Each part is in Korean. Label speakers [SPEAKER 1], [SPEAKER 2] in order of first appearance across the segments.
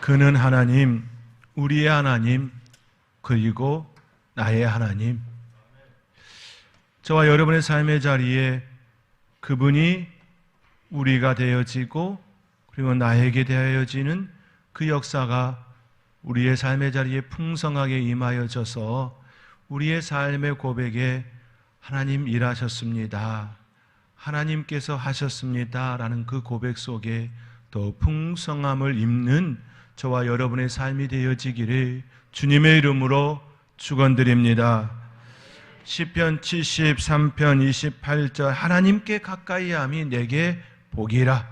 [SPEAKER 1] 그는 하나님, 우리의 하나님, 그리고 나의 하나님. 저와 여러분의 삶의 자리에 그분이 우리가 되어지고 그리고 나에게 되어지는 그 역사가 우리의 삶의 자리에 풍성하게 임하여져서 우리의 삶의 고백에 하나님 일하셨습니다. 하나님께서 하셨습니다. 라는 그 고백 속에 더 풍성함을 입는 저와 여러분의 삶이 되어지기를 주님의 이름으로 축원드립니다. 시편 73편 28절 하나님께 가까이 함이 내게 복이라.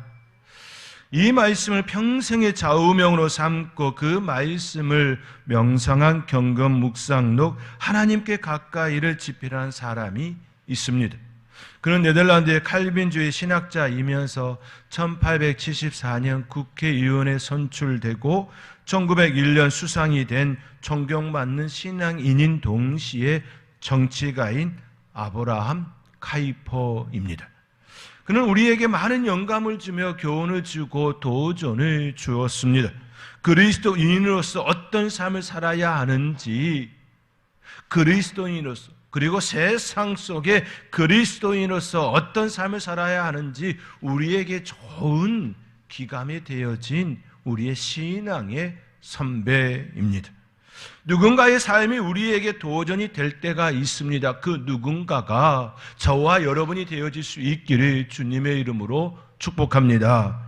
[SPEAKER 1] 이 말씀을 평생의 좌우명으로 삼고 그 말씀을 명상한 경건 묵상록 하나님께 가까이를 집필한 사람이 있습니다. 그는 네덜란드의 칼빈주의 신학자이면서 1874년 국회의원에 선출되고 1901년 수상이 된 존경받는 신앙인인 동시에 정치가인 아브라함 카이퍼입니다. 그는 우리에게 많은 영감을 주며 교훈을 주고 도전을 주었습니다. 그리스도인으로서 어떤 삶을 살아야 하는지 그리스도인으로서 그리고 세상 속에 그리스도인으로서 어떤 삶을 살아야 하는지 우리에게 좋은 기감이 되어진 우리의 신앙의 선배입니다. 누군가의 삶이 우리에게 도전이 될 때가 있습니다. 그 누군가가 저와 여러분이 되어질 수 있기를 주님의 이름으로 축복합니다.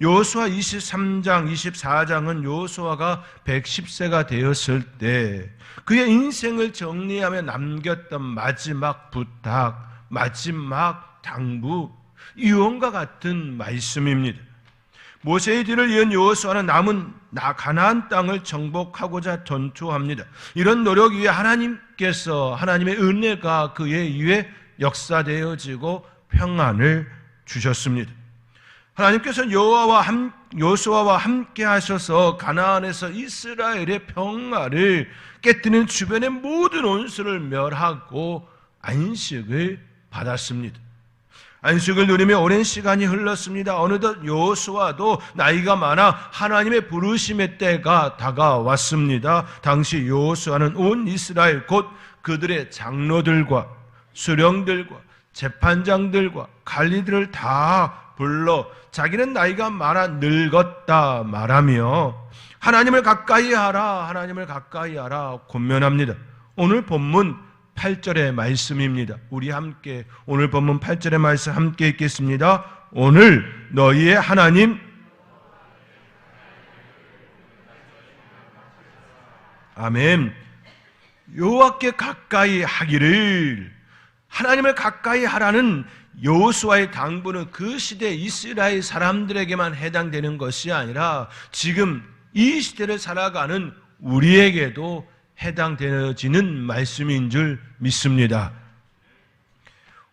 [SPEAKER 1] 요수아 23장, 24장은 요수아가 110세가 되었을 때 그의 인생을 정리하며 남겼던 마지막 부탁, 마지막 당부, 유언과 같은 말씀입니다. 모세의 뒤를 이은 여호수아는 남은 나 가나안 땅을 정복하고자 전투합니다. 이런 노력 위에 하나님께서 하나님의 은혜가 그의 위에 역사되어지고 평안을 주셨습니다. 하나님께서 여호와와 함 요수아와 함께 하셔서 가나안에서 이스라엘의 평화를 깨뜨리는 주변의 모든 원수를 멸하고 안식을 받았습니다. 안식을 누리며 오랜 시간이 흘렀습니다. 어느덧 요수아도 나이가 많아 하나님의 부르심의 때가 다가왔습니다. 당시 요수아는 온 이스라엘 곧 그들의 장로들과 수령들과 재판장들과 관리들을 다 불러 자기는 나이가 많아 늙었다 말하며 하나님을 가까이 하라 하나님을 가까이 하라 권면합니다. 오늘 본문 8절의 말씀입니다. 우리 함께 오늘 본문 8절의 말씀 함께 읽겠습니다. 오늘 너희의 하나님 아멘. 여호와께 가까이 하기를 하나님을 가까이 하라는 여호수아의 당부는 그 시대 이스라엘 사람들에게만 해당되는 것이 아니라 지금 이 시대를 살아가는 우리에게도 해당되어지는 말씀인 줄 믿습니다.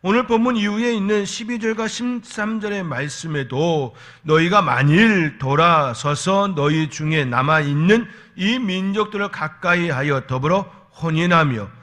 [SPEAKER 1] 오늘 본문 이후에 있는 12절과 13절의 말씀에도 너희가 만일 돌아서서 너희 중에 남아있는 이 민족들을 가까이 하여 더불어 혼인하며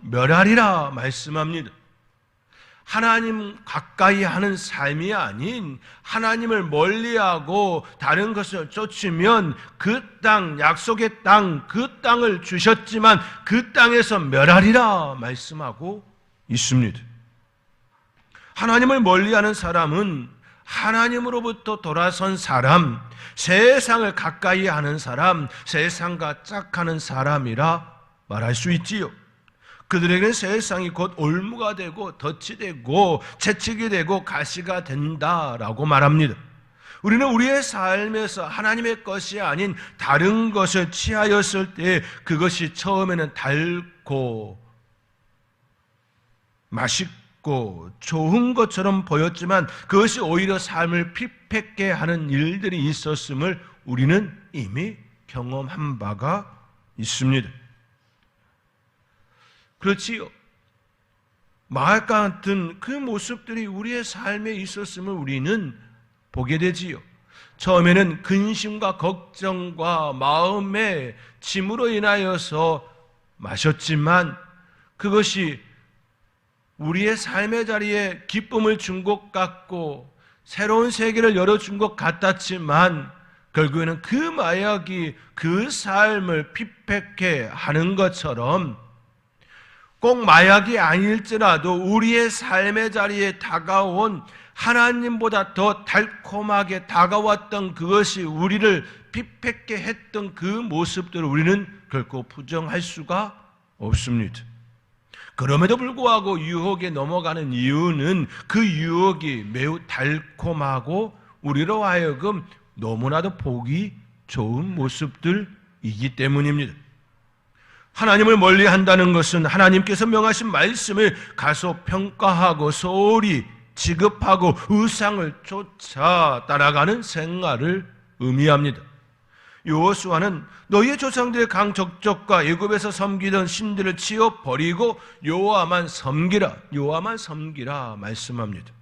[SPEAKER 1] 멸하리라 말씀합니다. 하나님 가까이 하는 삶이 아닌 하나님을 멀리하고 다른 것을 쫓으면 그 땅, 약속의 땅, 그 땅을 주셨지만 그 땅에서 멸하리라 말씀하고 있습니다. 하나님을 멀리하는 사람은 하나님으로부터 돌아선 사람, 세상을 가까이 하는 사람, 세상과 짝하는 사람이라 말할 수 있지요. 그들에게 세상이 곧 올무가 되고 덫이 되고 채찍이 되고 가시가 된다라고 말합니다. 우리는 우리의 삶에서 하나님의 것이 아닌 다른 것을 취하였을 때 그것이 처음에는 달고 맛있고 좋은 것처럼 보였지만 그것이 오히려 삶을 피폐게 하는 일들이 있었음을 우리는 이미 경험한 바가 있습니다. 그렇지요. 마을 같은 그 모습들이 우리의 삶에 있었음을 우리는 보게 되지요. 처음에는 근심과 걱정과 마음의 짐으로 인하여서 마셨지만 그것이 우리의 삶의 자리에 기쁨을 준 것 같고 새로운 세계를 열어준 것 같았지만 결국에는 그 마약이 그 삶을 피폐케 하는 것처럼 꼭 마약이 아닐지라도 우리의 삶의 자리에 다가온 하나님보다 더 달콤하게 다가왔던 그것이 우리를 피폐케 했던 그 모습들을 우리는 결코 부정할 수가 없습니다. 그럼에도 불구하고 유혹에 넘어가는 이유는 그 유혹이 매우 달콤하고 우리로 하여금 너무나도 보기 좋은 모습들이기 때문입니다. 하나님을 멀리 한다는 것은 하나님께서 명하신 말씀을 가서 평가하고 소홀히 지급하고 의상을 쫓아 따라가는 생활을 의미합니다. 요호수아는 너희의 조상들의 강적적과 애굽에서 섬기던 신들을 치워 버리고 여호와만 섬기라 여호와만 섬기라 말씀합니다.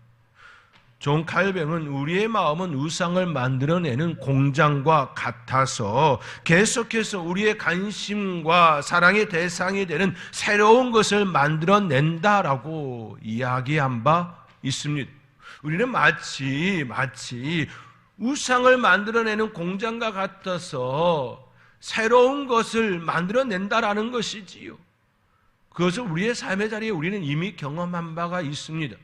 [SPEAKER 1] 존 칼뱅은 우리의 마음은 우상을 만들어내는 공장과 같아서 계속해서 우리의 관심과 사랑의 대상이 되는 새로운 것을 만들어낸다라고 이야기한 바 있습니다. 우리는 마치 마치 우상을 만들어내는 공장과 같아서 새로운 것을 만들어낸다라는 것이지요. 그것을 우리의 삶의 자리에 우리는 이미 경험한 바가 있습니다.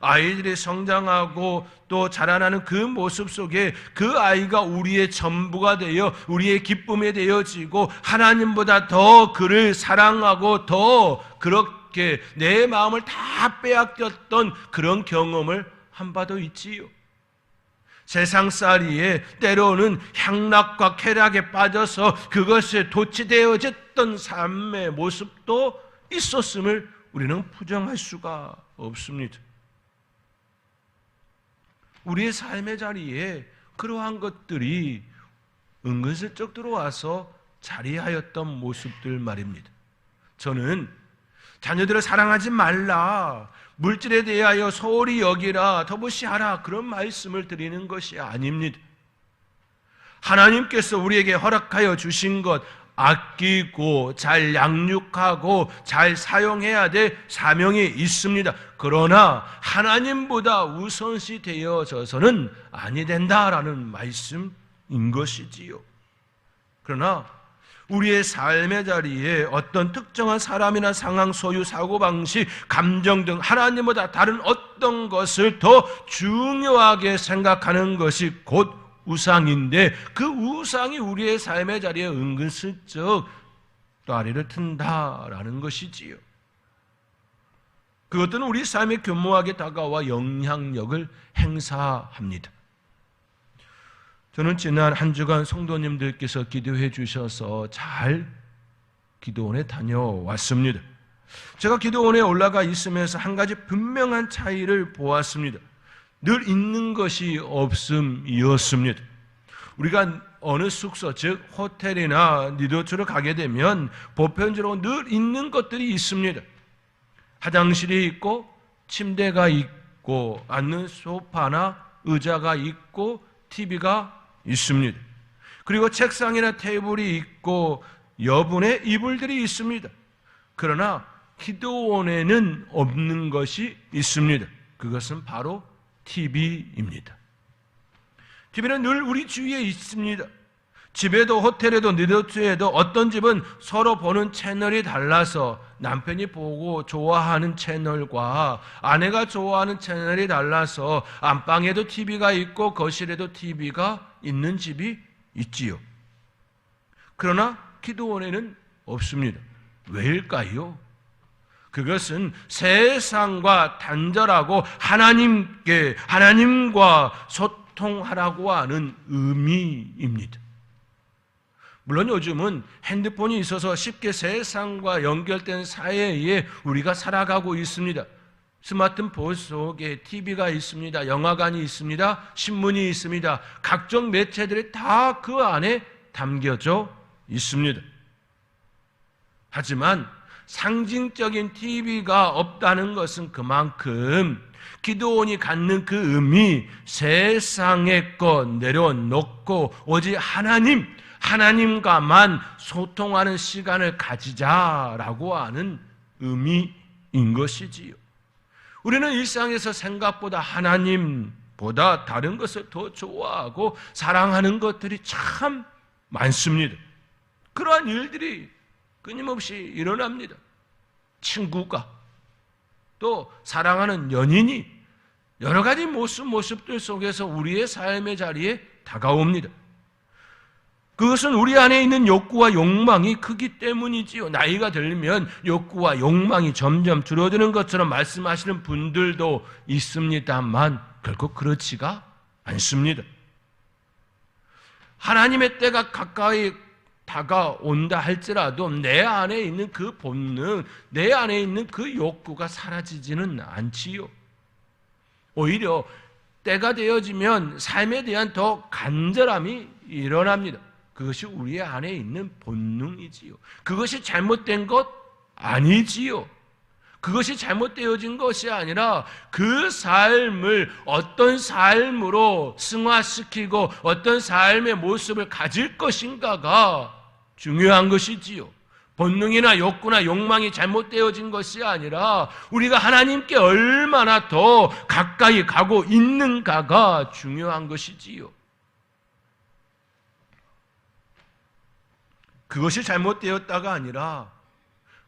[SPEAKER 1] 아이들이 성장하고 또 자라나는 그 모습 속에 그 아이가 우리의 전부가 되어 우리의 기쁨이 되어지고 하나님보다 더 그를 사랑하고 더 그렇게 내 마음을 다 빼앗겼던 그런 경험을 한 바도 있지요. 세상살이에 때로는 향락과 쾌락에 빠져서 그것에 도취되어졌던 삶의 모습도 있었음을 우리는 부정할 수가 없습니다. 우리의 삶의 자리에 그러한 것들이 은근슬쩍 들어와서 자리하였던 모습들 말입니다. 저는 자녀들을 사랑하지 말라, 물질에 대하여 소홀히 여기라, 더부시하라 그런 말씀을 드리는 것이 아닙니다. 하나님께서 우리에게 허락하여 주신 것 아끼고 잘 양육하고 잘 사용해야 될 사명이 있습니다. 그러나 하나님보다 우선시 되어져서는 아니 된다라는 말씀인 것이지요. 그러나 우리의 삶의 자리에 어떤 특정한 사람이나 상황, 소유, 사고방식, 감정 등 하나님보다 다른 어떤 것을 더 중요하게 생각하는 것이 곧 우상인데 그 우상이 우리의 삶의 자리에 은근슬쩍 또아리를 튼다라는 것이지요. 그것들은 우리 삶에 교묘하게 다가와 영향력을 행사합니다. 저는 지난 한 주간 성도님들께서 기도해 주셔서 잘 기도원에 다녀왔습니다. 제가 기도원에 올라가 있으면서 한 가지 분명한 차이를 보았습니다. 늘 있는 것이 없음이었습니다. 우리가 어느 숙소, 즉 호텔이나 리조트를 가게 되면 보편적으로 늘 있는 것들이 있습니다. 화장실이 있고 침대가 있고 앉는 소파나 의자가 있고 TV가 있습니다. 그리고 책상이나 테이블이 있고 여분의 이불들이 있습니다. 그러나 기도원에는 없는 것이 있습니다. 그것은 바로 TV입니다. TV는 늘 우리 주위에 있습니다. 집에도 호텔에도 리조트에도 어떤 집은 서로 보는 채널이 달라서 남편이 보고 좋아하는 채널과 아내가 좋아하는 채널이 달라서 안방에도 TV가 있고 거실에도 TV가 있는 집이 있지요. 그러나 기도원에는 없습니다. 왜일까요? 그것은 세상과 단절하고 하나님께 하나님과 소통하라고 하는 의미입니다. 물론 요즘은 핸드폰이 있어서 쉽게 세상과 연결된 사회에 우리가 살아가고 있습니다. 스마트폰 속에 TV가 있습니다. 영화관이 있습니다. 신문이 있습니다. 각종 매체들이 다 그 안에 담겨져 있습니다. 하지만 상징적인 TV가 없다는 것은 그만큼 기도원이 갖는 그 의미 세상의 것 내려놓고 오직 하나님, 하나님과만 소통하는 시간을 가지자라고 하는 의미인 것이지요. 우리는 일상에서 생각보다 하나님보다 다른 것을 더 좋아하고 사랑하는 것들이 참 많습니다. 그러한 일들이 끊임없이 일어납니다. 친구가 또 사랑하는 연인이 여러 가지 모습 모습들 속에서 우리의 삶의 자리에 다가옵니다. 그것은 우리 안에 있는 욕구와 욕망이 크기 때문이지요. 나이가 들면 욕구와 욕망이 점점 줄어드는 것처럼 말씀하시는 분들도 있습니다만 결코 그렇지가 않습니다. 하나님의 때가 가까이 다가온다 할지라도 내 안에 있는 그 본능, 내 안에 있는 그 욕구가 사라지지는 않지요. 오히려 때가 되어지면 삶에 대한 더 간절함이 일어납니다. 그것이 우리 안에 있는 본능이지요. 그것이 잘못된 것 아니지요. 그것이 잘못되어진 것이 아니라 그 삶을 어떤 삶으로 승화시키고 어떤 삶의 모습을 가질 것인가가 중요한 것이지요. 본능이나 욕구나 욕망이 잘못되어진 것이 아니라 우리가 하나님께 얼마나 더 가까이 가고 있는가가 중요한 것이지요. 그것이 잘못되었다가 아니라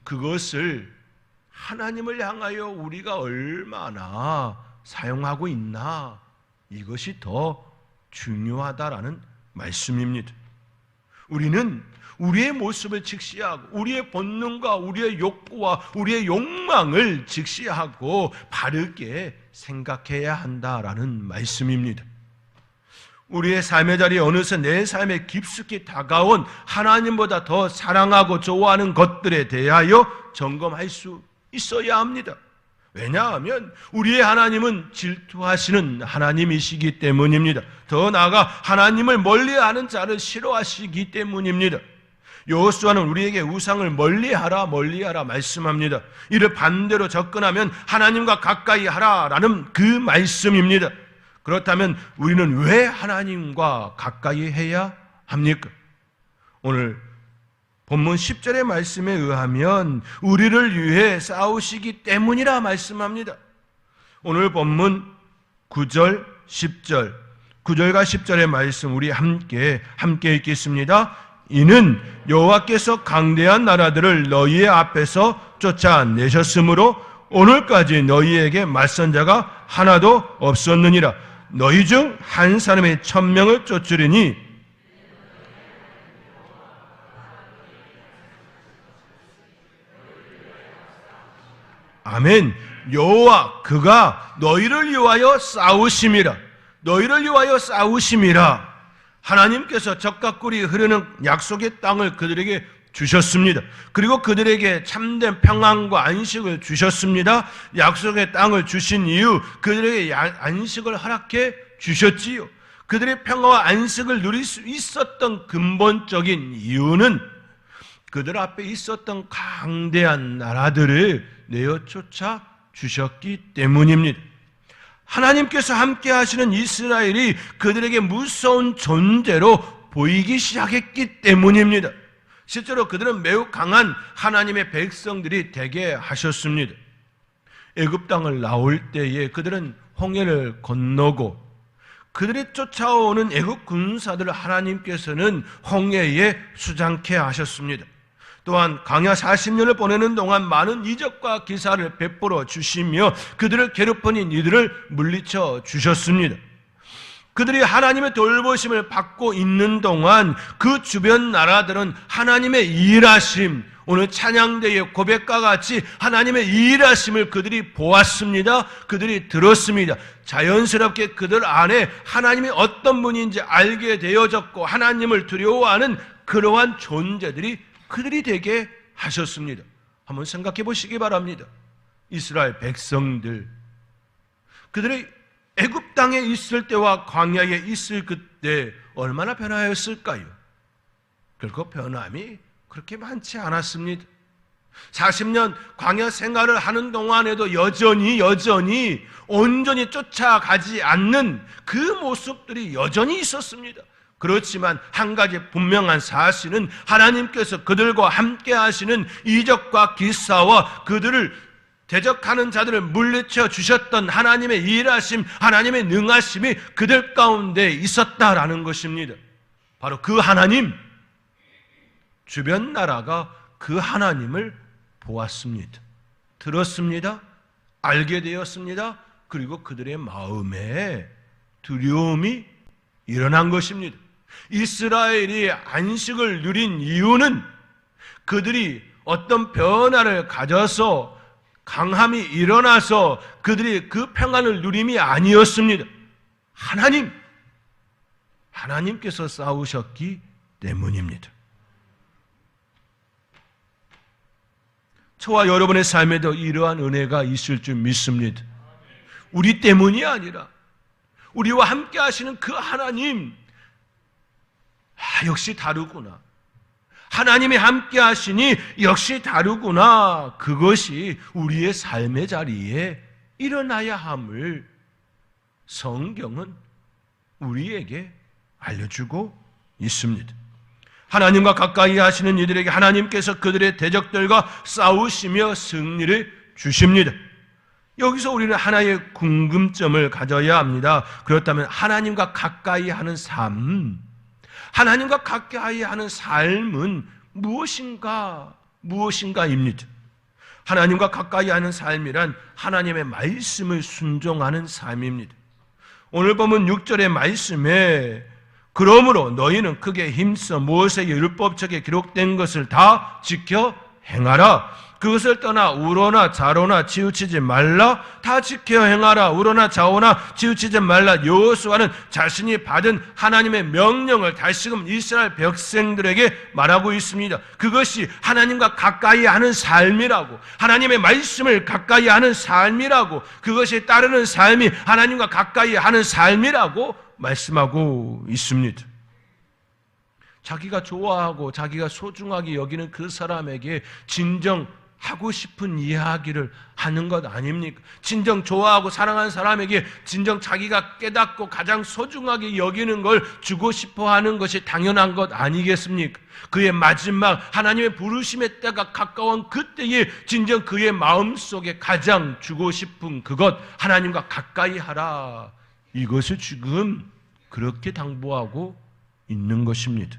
[SPEAKER 1] 그것을 하나님을 향하여 우리가 얼마나 사용하고 있나 이것이 더 중요하다라는 말씀입니다. 우리는 우리의 모습을 직시하고 우리의 본능과 우리의 욕구와 우리의 욕망을 직시하고 바르게 생각해야 한다라는 말씀입니다. 우리의 삶의 자리에 어느새 내 삶에 깊숙이 다가온 하나님보다 더 사랑하고 좋아하는 것들에 대하여 점검할 수 있어야 합니다. 왜냐하면 우리의 하나님은 질투하시는 하나님이시기 때문입니다. 더 나아가 하나님을 멀리 하는 자를 싫어하시기 때문입니다. 여호수아는 우리에게 우상을 멀리하라 멀리하라 말씀합니다. 이를 반대로 접근하면 하나님과 가까이 하라라는 그 말씀입니다. 그렇다면 우리는 왜 하나님과 가까이 해야 합니까? 오늘 본문 10절의 말씀에 의하면 우리를 위해 싸우시기 때문이라 말씀합니다. 오늘 본문 9절, 10절, 9절과 10절의 말씀 우리 함께 함께 읽겠습니다. 이는 여호와께서 강대한 나라들을 너희의 앞에서 쫓아내셨으므로 오늘까지 너희에게 맞선 자가 하나도 없었느니라. 너희 중 한 사람의 천명을 쫓으리니 아멘. 여호와 그가 너희를 위하여 싸우심이라. 너희를 위하여 싸우심이라. 하나님께서 적과 꿀이 흐르는 약속의 땅을 그들에게 주셨습니다. 그리고 그들에게 참된 평안과 안식을 주셨습니다. 약속의 땅을 주신 이유 그들에게 안식을 허락해 주셨지요. 그들의 평화와 안식을 누릴 수 있었던 근본적인 이유는 그들 앞에 있었던 강대한 나라들을 내어 쫓아 주셨기 때문입니다. 하나님께서 함께 하시는 이스라엘이 그들에게 무서운 존재로 보이기 시작했기 때문입니다. 실제로 그들은 매우 강한 하나님의 백성들이 되게 하셨습니다. 애굽 땅을 나올 때에 그들은 홍해를 건너고 그들이 쫓아오는 애굽 군사들을 하나님께서는 홍해에 수장케 하셨습니다. 또한 강야 40년을 보내는 동안 많은 이적과 기사를 베풀어 주시며 그들을 괴롭히는 이들을 물리쳐 주셨습니다. 그들이 하나님의 돌보심을 받고 있는 동안 그 주변 나라들은 하나님의 일하심, 오늘 찬양대의 고백과 같이 하나님의 일하심을 그들이 보았습니다. 그들이 들었습니다. 자연스럽게 그들 안에 하나님이 어떤 분인지 알게 되어졌고 하나님을 두려워하는 그러한 존재들이 그들이 되게 하셨습니다. 한번 생각해 보시기 바랍니다. 이스라엘 백성들 그들이 애굽 땅에 있을 때와 광야에 있을 그때 얼마나 변화였을까요? 결코 변함이 그렇게 많지 않았습니다. 40년 광야 생활을 하는 동안에도 여전히 여전히 온전히 쫓아가지 않는 그 모습들이 여전히 있었습니다. 그렇지만 한 가지 분명한 사실은 하나님께서 그들과 함께 하시는 이적과 기사와 그들을 대적하는 자들을 물리쳐 주셨던 하나님의 일하심, 하나님의 능하심이 그들 가운데 있었다라는 것입니다. 바로 그 하나님, 주변 나라가 그 하나님을 보았습니다. 들었습니다. 알게 되었습니다. 그리고 그들의 마음에 두려움이 일어난 것입니다. 이스라엘이 안식을 누린 이유는 그들이 어떤 변화를 가져서 강함이 일어나서 그들이 그 평안을 누림이 아니었습니다. 하나님, 하나님께서 싸우셨기 때문입니다. 저와 여러분의 삶에도 이러한 은혜가 있을 줄 믿습니다. 우리 때문이 아니라 우리와 함께 하시는 그 하나님, 아, 역시 다르구나. 하나님이 함께 하시니 역시 다르구나. 그것이 우리의 삶의 자리에 일어나야 함을 성경은 우리에게 알려주고 있습니다. 하나님과 가까이 하시는 이들에게 하나님께서 그들의 대적들과 싸우시며 승리를 주십니다. 여기서 우리는 하나의 궁금점을 가져야 합니다. 그렇다면 하나님과 가까이 하는 삶, 하나님과 가까이 하는 삶은 무엇인가, 무엇인가입니다. 하나님과 가까이 하는 삶이란 하나님의 말씀을 순종하는 삶입니다. 오늘 보면 6절의 말씀에 그러므로 너희는 크게 힘써 모세의 율법책에 기록된 것을 다 지켜 행하라. 그것을 떠나 우로나 자로나 치우치지 말라. 다 지켜 행하라. 우로나 자오나 치우치지 말라. 여호수아는 자신이 받은 하나님의 명령을 다시금 이스라엘 백성들에게 말하고 있습니다. 그것이 하나님과 가까이 하는 삶이라고 하나님의 말씀을 가까이 하는 삶이라고 그것이 따르는 삶이 하나님과 가까이 하는 삶이라고 말씀하고 있습니다. 자기가 좋아하고 자기가 소중하게 여기는 그 사람에게 진정 하고 싶은 이야기를 하는 것 아닙니까? 진정 좋아하고 사랑하는 사람에게 진정 자기가 깨닫고 가장 소중하게 여기는 걸 주고 싶어 하는 것이 당연한 것 아니겠습니까? 그의 마지막 하나님의 부르심의 때가 가까운 그때에 진정 그의 마음 속에 가장 주고 싶은 그것 하나님과 가까이 하라. 이것을 지금 그렇게 당부하고 있는 것입니다.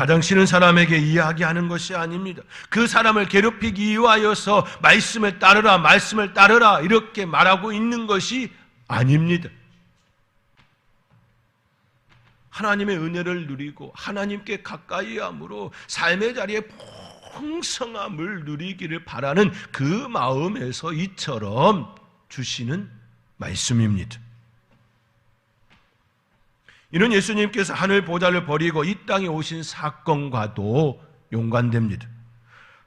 [SPEAKER 1] 가장 싫은 사람에게 이야기하는 것이 아닙니다. 그 사람을 괴롭히기 위하여서 말씀을 따르라, 말씀을 따르라, 이렇게 말하고 있는 것이 아닙니다. 하나님의 은혜를 누리고 하나님께 가까이 함으로 삶의 자리에 풍성함을 누리기를 바라는 그 마음에서 이처럼 주시는 말씀입니다. 이는 예수님께서 하늘 보좌를 버리고 이 땅에 오신 사건과도 연관됩니다.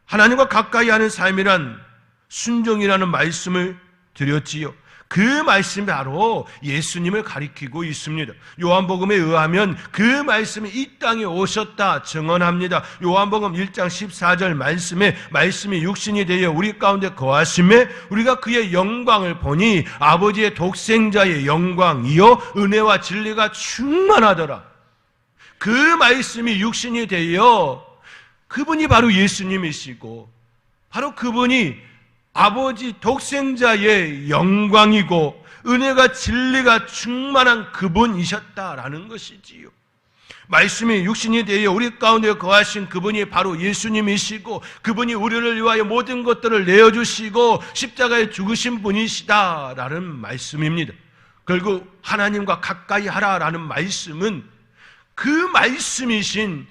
[SPEAKER 1] 하나님과 가까이 하는 삶이란 순종이라는 말씀을 드렸지요. 그 말씀이 바로 예수님을 가리키고 있습니다. 요한복음에 의하면 그 말씀이 이 땅에 오셨다 증언합니다. 요한복음 1장 14절 말씀에 말씀이 육신이 되어 우리 가운데 거하심에 우리가 그의 영광을 보니 아버지의 독생자의 영광이요 은혜와 진리가 충만하더라. 그 말씀이 육신이 되어 그분이 바로 예수님이시고 바로 그분이 아버지 독생자의 영광이고 은혜가 진리가 충만한 그분이셨다라는 것이지요. 말씀이 육신이 되어 우리 가운데 거하신 그분이 바로 예수님이시고 그분이 우리를 위하여 모든 것들을 내어주시고 십자가에 죽으신 분이시다라는 말씀입니다. 결국 하나님과 가까이 하라라는 말씀은 그 말씀이신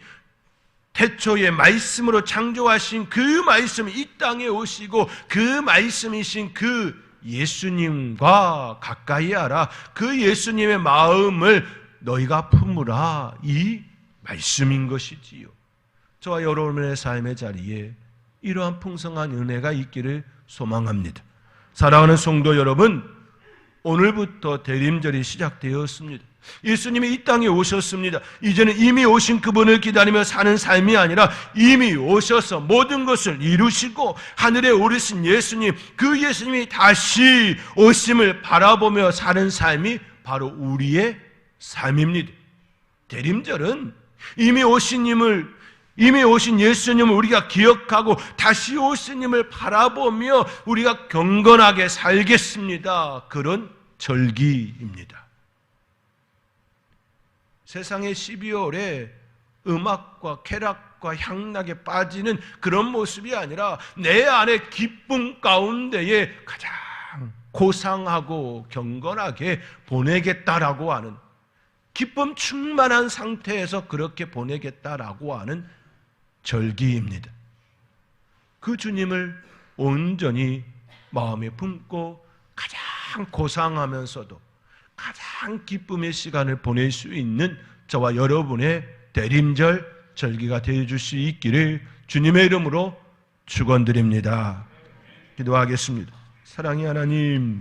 [SPEAKER 1] 태초에 말씀으로 창조하신 그 말씀이 이 땅에 오시고 그 말씀이신 그 예수님과 가까이 하라. 그 예수님의 마음을 너희가 품으라. 이 말씀인 것이지요. 저와 여러분의 삶의 자리에 이러한 풍성한 은혜가 있기를 소망합니다. 사랑하는 성도 여러분, 오늘부터 대림절이 시작되었습니다. 예수님이 이 땅에 오셨습니다. 이제는 이미 오신 그분을 기다리며 사는 삶이 아니라 이미 오셔서 모든 것을 이루시고 하늘에 오르신 예수님, 그 예수님이 다시 오심을 바라보며 사는 삶이 바로 우리의 삶입니다. 대림절은 이미 오신 님을 이미 오신 예수님을 우리가 기억하고 다시 오신 님을 바라보며 우리가 경건하게 살겠습니다. 그런 절기입니다. 세상의 12월에 음악과 쾌락과 향락에 빠지는 그런 모습이 아니라 내 안에 기쁨 가운데에 가장 고상하고 경건하게 보내겠다라고 하는 기쁨 충만한 상태에서 그렇게 보내겠다라고 하는 절기입니다. 그 주님을 온전히 마음에 품고 가장 고상하면서도 가장 기쁨의 시간을 보낼 수 있는 저와 여러분의 대림절 절기가 되어 줄 수 있기를 주님의 이름으로 축원드립니다. 기도하겠습니다. 사랑의 하나님